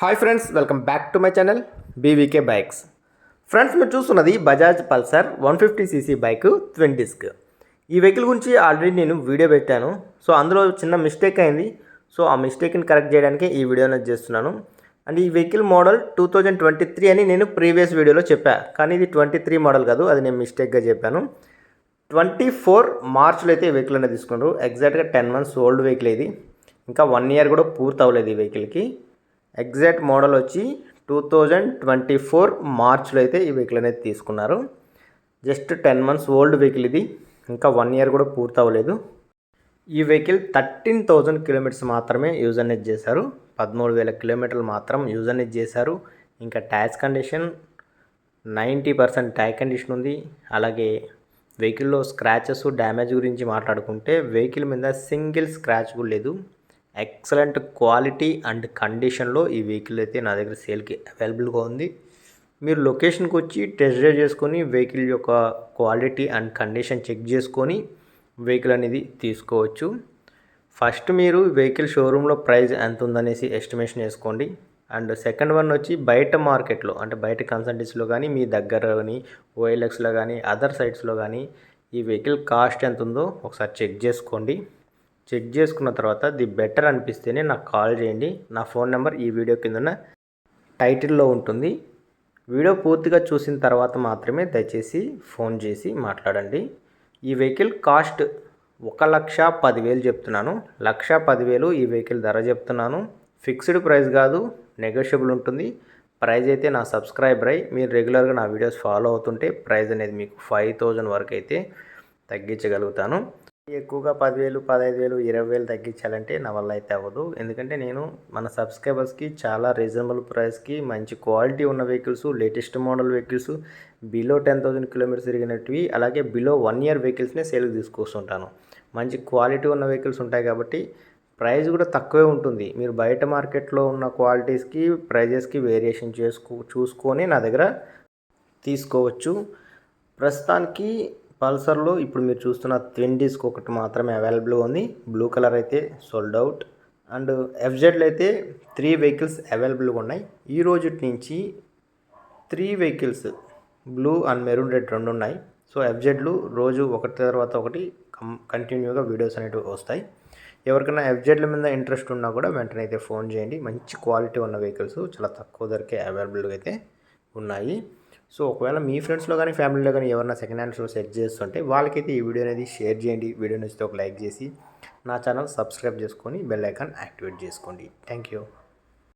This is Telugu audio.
Hi friends welcome back to my channel B V K bikes friends మీరు చూస్తున్నది Bajaj Pulsar one fifty CC bike twin disc ఈ వెహికల్ గురించి ఆల్రెడీ నేను వీడియో పెట్టాను. సో అందులో చిన్న మిస్టేక్ అయింది. సో ఆ మిస్టేక్ని కరెక్ట్ చేయడానికి ఈ వీడియో అనేది చేస్తున్నాను. అండ్ ఈ vehicle model two thousand twenty three అని నేను ప్రీవియస్ వీడియోలో చెప్పా. కానీ ఇది ట్వంటీ త్రీ మోడల్ కాదు అది నేను మిస్టేక్గా చెప్పాను. ట్వంటీ ఫోర్ మార్చ్లో అయితే ఈ వెహికల్ అనేది తీసుకున్నారు. ఎగ్జాక్ట్గా టెన్ మంత్స్ ఓల్డ్ వెహికల్ ఇది. ఇంకా వన్ ఇయర్ కూడా పూర్తి అవ్వలేదు ఈ వెహికల్కి ఎగ్జాక్ట్ మోడల్ వచ్చి టూ థౌజండ్ ట్వంటీ ఫోర్ మార్చ్లో అయితే ఈ వెహికల్ అనేది తీసుకున్నారు. Just ten months old vehicle ఇది. ఇంకా వన్ ఇయర్ కూడా పూర్తవ్వలేదు ఈ వెహికల్ థర్టీన్ థౌజండ్ కిలోమీటర్స్ మాత్రమే యూజ్ అనేది చేశారు. పదమూడు వేల కిలోమీటర్లు మాత్రం యూజ్ అనేది చేశారు. ఇంకా tax condition ninety percent tax condition ఉంది. అలాగే వెహికల్లో స్క్రాచెస్ డ్యామేజ్ గురించి మాట్లాడుకుంటే వెహికల్ మీద సింగిల్ స్క్రాచ్ కూడా లేదు. ఎక్సలెంట్ క్వాలిటీ అండ్ కండిషన్లో ఈ వెహికల్ అయితే నా దగ్గర సేల్కి అవైలబుల్గా ఉంది. మీరు లొకేషన్కి వచ్చి టెస్ట్ డ్రైవ్ చేసుకొని వెహికల్ యొక్క క్వాలిటీ అండ్ కండిషన్ చెక్ చేసుకొని వెహికల్ అనేది తీసుకోవచ్చు. ఫస్ట్ మీరు వెహికల్ షోరూంలో ప్రైస్ ఎంత ఉందనేసి ఎస్టిమేషన్ వేసుకోండి అండ్ సెకండ్ వన్ వచ్చి బయట మార్కెట్లో అంటే బయట కన్సల్టెన్సీలో కానీ మీ దగ్గర కానీ ఓఎల్ఎక్స్లో కానీ అదర్ సైట్స్లో కానీ ఈ వెహికల్ కాస్ట్ ఎంత ఉందో ఒకసారి చెక్ చేసుకోండి. చెక్ చేసుకున్న తర్వాత ది బెటర్ అనిపిస్తేనే నాకు కాల్ చేయండి. నా ఫోన్ నెంబర్ ఈ వీడియో కింద టైటిల్లో ఉంటుంది. వీడియో పూర్తిగా చూసిన తర్వాత మాత్రమే దయచేసి ఫోన్ చేసి మాట్లాడండి. ఈ వెహికల్ కాస్ట్ ఒక లక్ష పదివేలు చెప్తున్నాను. లక్ష పదివేలు ఈ వెహికల్ ధర చెప్తున్నాను. ఫిక్స్డ్ ప్రైస్ కాదు నెగోషియబుల్ ఉంటుంది. ప్రైస్ అయితే నా సబ్స్క్రైబర్. అయ్యి మీరు రెగ్యులర్గా నా వీడియోస్ ఫాలో అవుతుంటే ప్రైస్ అనేది మీకు ఫైవ్ థౌజండ్ వరకు అయితే తగ్గించగలుగుతాను. ఎక్కువగా పదివేలు పదహైదు వేలు ఇరవై వేలు తగ్గించాలంటే నా వల్ల అయితే అవ్వదు. ఎందుకంటే నేను మన సబ్స్క్రైబర్స్కి చాలా రీజనబుల్ ప్రైస్కి మంచి క్వాలిటీ ఉన్న vehicles latest model vehicles below ten thousand kilometres తిరిగినట్టువి అలాగే బిలో వన్ ఇయర్ వెహికల్స్నే సేల్కి తీసుకొస్తుంటాను. మంచి క్వాలిటీ ఉన్న వెహికల్స్ ఉంటాయి కాబట్టి ప్రైస్ కూడా తక్కువే ఉంటుంది. మీరు బయట మార్కెట్లో ఉన్న క్వాలిటీస్కి ప్రైజెస్కి వేరియేషన్ చేసుకో చూసుకొని నా దగ్గర తీసుకోవచ్చు. ప్రస్తుతానికి పల్సర్లో ఇప్పుడు మీరు చూస్తున్న ట్విన్ డిస్క్ ఒకటి మాత్రమే అవైలబుల్గా ఉంది. బ్లూ కలర్ అయితే సోల్డ్ అవుట్ అండ్ ఎఫ్జెడ్లో అయితే త్రీ వెహికల్స్ అవైలబుల్గా ఉన్నాయి. ఈ రోజు నుంచి three vehicles blue and maroon red రెండు ఉన్నాయి. సో ఎఫ్జెడ్లు రోజు ఒకటి తర్వాత ఒకటి కం కంటిన్యూగా వీడియోస్ అనేవి వస్తాయి. ఎవరికైనా ఎఫ్జెడ్ల మీద ఇంట్రెస్ట్ ఉన్నా కూడా వెంటనే అయితే ఫోన్ చేయండి. మంచి క్వాలిటీ ఉన్న వెహికల్స్ చాలా తక్కువ ధరకే అవైలబుల్గా అయితే ఉన్నాయి. సో ఒకవేళ మీ ఫ్రెండ్స్లో కానీ ఫ్యామిలీలో కానీ ఎవరైనా సెకండ్ హ్యాండ్స్లో సెట్ చేస్తుంటే వాళ్ళకైతే ఈ వీడియో అనేది షేర్ చేయండి. వీడియో నచ్చితే ఒక లైక్ చేసి నా ఛానల్ సబ్స్క్రైబ్ చేసుకొని బెల్ ఐకాన్ యాక్టివేట్ చేసుకోండి. Thank you